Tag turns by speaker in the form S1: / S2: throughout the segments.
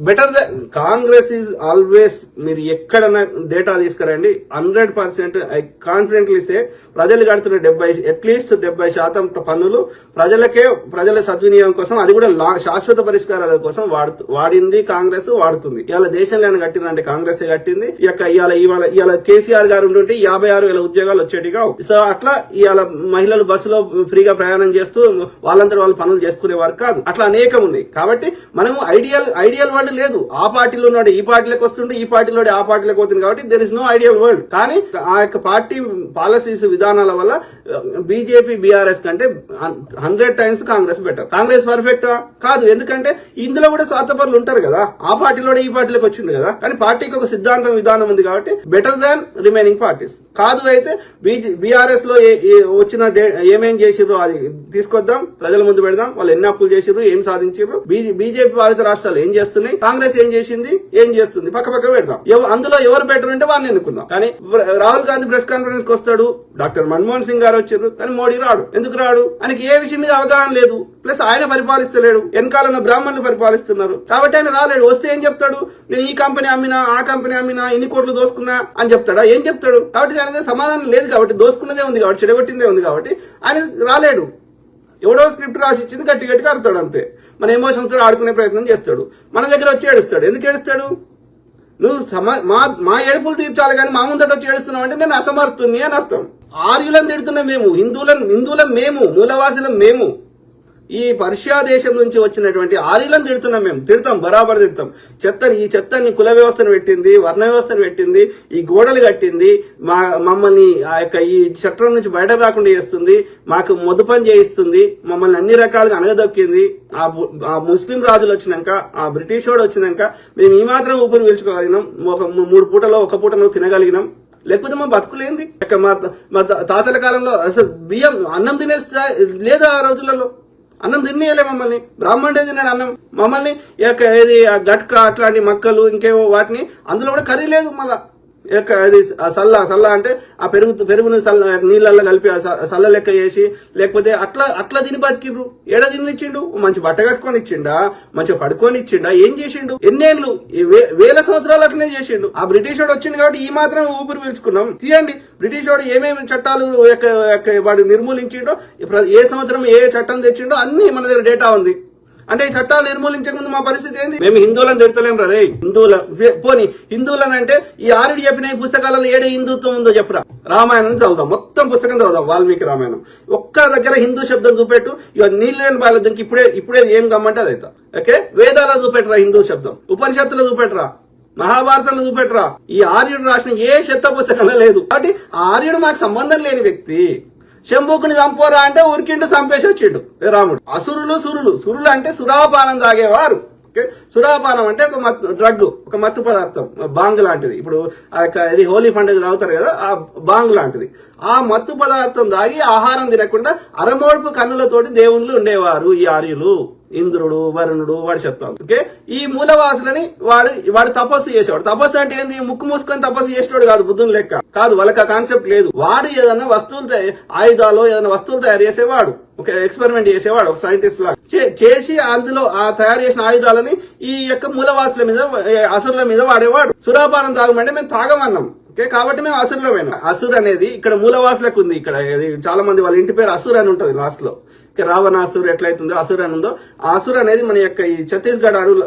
S1: Better the Congress is always మీరు ఎక్కడైనా data తీసుకురండి hundred percent I confidently say ప్రజలు కడుతున్న డెబ్బై అట్లీస్ట్ డెబ్బై శాతం పన్నులు ప్రజలకే ప్రజల సద్వినియోగం కోసం అది కూడా లా- శాశ్వత పరిష్కారాల కోసం వాడుతూ వాడింది కాంగ్రెస్ వాడుతుంది. ఇవాళ దేశంలో కట్టిందంటే కాంగ్రెస్ కట్టింది? ఇక ఇవాళ ఇవాళ ఇవాళ కేసీఆర్ గారు ఉంటుంటే యాభై ఆరు వేల ఉద్యోగాలు వచ్చేటి కావు. సో అట్లా ఇవాళ మహిళలు బస్సులో ఫ్రీగా ప్రయాణం చేస్తూ వాళ్ళంతా వాళ్ళు పనులు చేసుకునేవారు కాదు. అట్లా అనేకం ఉన్నాయి. కాబట్టి మనము ఐడియల్ ఐడియల్ వరల్డ్ లేదు. ఆ పార్టీలో ఉన్నాడు ఈ పార్టీలోకి వస్తుంటే ఈ పార్టీలో ఆ పార్టీలోకి పోతుంది కాబట్టి there is no ideal world కానీ ఆ యొక్క పార్టీ పాలసీస్ విధానాల వల్ల uh, బీజేపీ బీఆర్ఎస్ కంటే hundred times Congress better Congress పర్ఫెక్టా కాదు. ఎందుకంటే ఇందులో కూడా స్వార్థపరులు ఉంటారు కదా. ఆ పార్టీలో ఈ పార్టీలోకి వచ్చింది కదా. కానీ పార్టీకి ఒక సిద్ధాంతం విధానం ఉంది కాబట్టి బెటర్ దాన్ రిమైనింగ్ పార్టీస్ కాదు అయితే బీఆర్ఎస్లో ఏ- ఏ వచ్చిన డే- ఏమేం చేసిర్రు అది తీసుకొద్దాం. ప్రజల ముందు పెడదాం. వాళ్ళు ఎన్ని అప్పులు చేసిర్రు ఏం సాధించారు బీజేపీ పాలిత రాష్ట్రాలు ఏం చేస్తున్నాయి? కాంగ్రెస్ ఏం చేసింది? ఏం చేస్తుంది? పక్క పక్క పెడదాం. అందులో ఎవరు బెటర్ ఉంటే వాడిని ఎన్నుకుందాం. కానీ రాహుల్ గాంధీ ప్రెస్ కాన్ఫరెన్స్కి వస్తాడు డాక్టర్ మన్మోహన్ సింగ్ గారు వచ్చారు కానీ మోడీ రాడు. ఎందుకు రాడు? ఆయనకి ఏ విషయం మీద అవగాహన లేదు. ప్లస్ ఆయన పరిపాలిస్తలేడు. వెనకాల ఉన్న బ్రాహ్మణులు పరిపాలిస్తున్నారు. కాబట్టి ఆయన రాలేడు. వస్తే ఏం చెప్తాడు? నేను ఈ కంపెనీ అమ్మినా ఆ కంపెనీ అమ్మినా ఇన్ని కోట్లు దోసుకున్నా అని చెప్తాడా? ఏం చెప్తాడు? కాబట్టి ఆయన సమాధానం లేదు కాబట్టి దోసుకున్నదే ఉంది కాబట్టి చెడగొట్టిందే ఉంది కాబట్టి ఆయన రాలేడు. ఎవడో స్క్రిప్ట్ రాసి ఇచ్చింది గట్టి గట్టిగా ఆడతాడు అంతే. మన ఎమోషన్స్తో ఆడుకునే ప్రయత్నం చేస్తాడు. మన దగ్గర వచ్చి ఏడుస్తాడు. ఎందుకు ఏడుస్తాడు? నువ్వు సమా- మా మా ఏడుపులు తీర్చాలి కానీ మా ముందట వచ్చి ఏడుస్తున్నావు అంటే నేను అసమర్థుని అని అర్థం. ఆర్యులను తిడుతున్న మేము హిందువులను హిందువులం మేము మూలవాసులం మేము. ఈ పర్షియా దేశం నుంచి వచ్చినటువంటి ఆర్యులను తిడుతున్నాం మేము. తిడతాం బరాబర్ తిడతాం. చెత్తని ఈ చెత్తని కుల వ్యవస్థను పెట్టింది వర్ణ వ్యవస్థను పెట్టింది ఈ గోడలు కట్టింది మా మమ్మల్ని ఆ యొక్క ఈ చట్టం నుంచి బయట రాకుండా చేస్తుంది మాకు మొద్దు పని చేయిస్తుంది మమ్మల్ని అన్ని రకాలుగా అనగదొక్కింది. ఆ ఆ ముస్లిం రాజులు వచ్చినాక ఆ బ్రిటిష్ వాడు వచ్చినాక మేము ఈ మాత్రం ఊపిరి పీల్చుకోగలిగినాం. ఒక మూడు పూటలో ఒక పూటలో తినగలిగినాం. లేకపోతే మా బతుకులేంది? మా మా తాతల కాలంలో అసలు బియ్యం అన్నం తినే లేదు ఆ రోజులలో? అన్నం తినేయలే మమ్మల్ని. బ్రాహ్మణుడే తిన్నాడు అన్నం. మమ్మల్ని ఏది గట్క అట్లాంటి మక్కలు ఇంకేవో వాటిని అందులో కూడా కర్రీ లేదు మళ్ళా. ఈ అది సల్ల సల్ల అంటే ఆ పెరుగు పెరుగుని సల్ల నీళ్ళల్లో కలిపి ఆ స- సల్ల లెక్క చేసి లేకపోతే అట్లా అట్లా తిని బతికిండ్రు ఏడ తిని ఇచ్చిండు మంచి బట్ట కట్టుకొని ఇచ్చిండా మంచిగా పడుకొని ఇచ్చిండా ఏం చేసిండు? ఎన్నేళ్ళు? వే- వేల సంవత్సరాలు అట్లనే చేసిండు. ఆ బ్రిటిష్ వాడు వచ్చిండు కాబట్టి ఈ మాత్రం ఊపిరి పీల్చుకున్నాం. తీయండి. బ్రిటిష్ వాడు ఏమేమి చట్టాలు వాడు నిర్మూలించిండో ఇప్పుడు ఏ సంవత్సరం ఏ చట్టం తెచ్చిండో అన్ని మన దగ్గర డేటా ఉంది. అంటే ఈ చట్టాలు నిర్మూలించక ముందు మా పరిస్థితి ఏంది? మేము హిందువులను తిడతలేం రా రే హిందువుల పోనీ హిందువులను అంటే ఈ ఆరుడు చెప్పిన ఈ పుస్తకాలలో ఏడే హిందుత్వం ఉందో చెప్పరా. రామాయణం చదువుదాం మొత్తం పుస్తకం చదువుదాం వాల్మీకి రామాయణం. ఒక్క దగ్గర హిందూ శబ్దం చూపెట్టు ఇక నీళ్ళు లేని ఇప్పుడే ఇప్పుడే ఏం కమ్మంటే అదైతే ఓకే? వేదాల చూపెట్టరా హిందూ శబ్దం ఉపనిషత్తులు చూపెట్టరా మహాభారతంలో చూపెట్టరా. ఈ ఆర్యుడు రాసిన ఏ శత పుస్తకంలో లేదు. కాబట్టి ఆర్యుడు మాకు సంబంధం లేని వ్యక్తి. శంభుకుని చంపోరా అంటే ఉరికిండు చంపేసి వచ్చిండు రాముడు. అసురులు సురులు. సురులు అంటే సురాపానం తాగేవారు. ఓకే? సురాపానం అంటే ఒక మత్తు డ్రగ్ ఒక మత్తు పదార్థం బాంగ్ లాంటిది. ఇప్పుడు ఆ యొక్క ఇది హోలీ పండుగ తాగుతారు కదా ఆ బాంగ్ లాంటిది. ఆ మత్తు పదార్థం తాగి ఆహారం తినకుండా అరమోడుపు కన్నులతోటి దేవుళ్ళు ఉండేవారు ఈ ఆర్యులు. ఇంద్రుడు వరుణుడు వాడి చెప్తాం ఓకే? ఈ మూలవాసులని వాడు వాడు తపస్సు చేసేవాడు. తపస్సు అంటే ఏంది? ముక్కు మూసుకొని తపస్సు చేసేవాడు కాదు బుద్ధుని లెక్క. కాదు వాళ్ళకి ఆ కాన్సెప్ట్ లేదు. వాడు ఏదైనా వస్తువులు ఆయుధాలు ఏదైనా వస్తువులు తయారు చేసేవాడు. ఒక ఎక్స్పెరిమెంట్ చేసేవాడు ఒక సైంటిస్ట్ లాగా. చే- చేసి అందులో ఆ తయారు చేసిన ఆయుధాలని ఈ యొక్క మూలవాసుల మీద ఏ, అసురుల మీద వాడేవాడు. సురాపానం తాగమంటే మేము తాగమన్నాం. ఓకే? కాబట్టి మేము అసురులమైన అసుర్ అనేది ఇక్కడ మూలవాసులకు ఉంది ఇక్కడ. చాలా మంది వాళ్ళ ఇంటి పేరు అసుర్ అని ఉంటుంది లాస్ట్లో రావణాసుర్ ఎట్లయితుందో అసుర్ అని ఉందో. అసుర్ అనేది మన యొక్క ఈ ఛత్తీస్గఢ్ అడవులు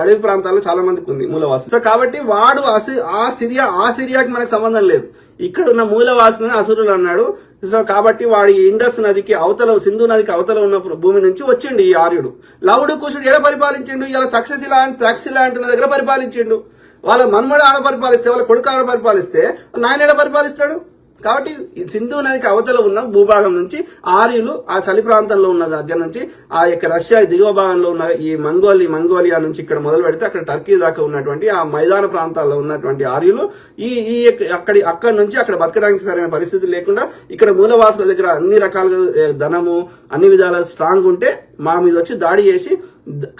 S1: అడవి ప్రాంతాల్లో చాలా మందికి ఉంది మూలవాసు సో కాబట్టి వాడు ఆ సిరియా ఆ సిరియాకి మనకు సంబంధం లేదు. ఇక్కడ ఉన్న మూలవాసుని అసురులు అన్నాడు. సో కాబట్టి వాడు ఈ ఇండస్ నదికి అవతల సింధు నదికి అవతల ఉన్న భూమి నుంచి వచ్చిండు ఈ ఆర్యుడు. లవుడు కుషుడు ఎడ పరిపాలించిండు? ఇలా తక్షశిల తక్షశిల అంటున్న దగ్గర పరిపాలించిండు. వాళ్ళ మన్మడు ఆడ పరిపాలిస్తే వాళ్ళ కొడుకు ఆడ పరిపాలిస్తే నాయన ఎడ పరిపాలిస్తాడు? కాబట్టి సింధు నదికి అవతల ఉన్న భూభాగం నుంచి ఆర్యులు ఆ చలి ప్రాంతంలో ఉన్న దగ్గర నుంచి ఆ యొక్క రష్యా దిగువ భాగంలో ఉన్న ఈ మంగోలి మంగోలియా నుంచి ఇక్కడ మొదలు పెడితే అక్కడ టర్కీ దాకా ఉన్నటువంటి ఆ మైదాన ప్రాంతాల్లో ఉన్నటువంటి ఆర్యులు ఈ ఈ అక్కడి అక్కడి నుంచి అక్కడ బతకడానికి సరైన పరిస్థితి లేకుండా ఇక్కడ మూలవాసుల దగ్గర అన్ని రకాలుగా ధనము అన్ని విధాల స్ట్రాంగ్ ఉంటే మా మీద వచ్చి దాడి చేసి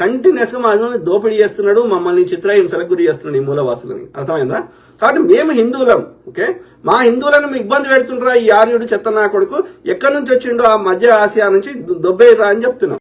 S1: కంటిన్యూస్గా మమ్మల్ని దోపిడీ చేస్తున్నాడు మమ్మల్ని చిత్రహింసలకు గురి చేస్తున్నాడు ఈ మూలవాసులని. అర్థమైందా? కాబట్టి మేము హిందువులం ఓకే? మా హిందువులను మీకు ఇబ్బంది పెడుతుంటారా ఈ ఆర్యుడు చెత్త నా కొడుకు ఎక్కడి నుంచి వచ్చిండో ఆ మధ్య ఆసియా నుంచి దొబ్బేరా అని చెప్తున్నాం.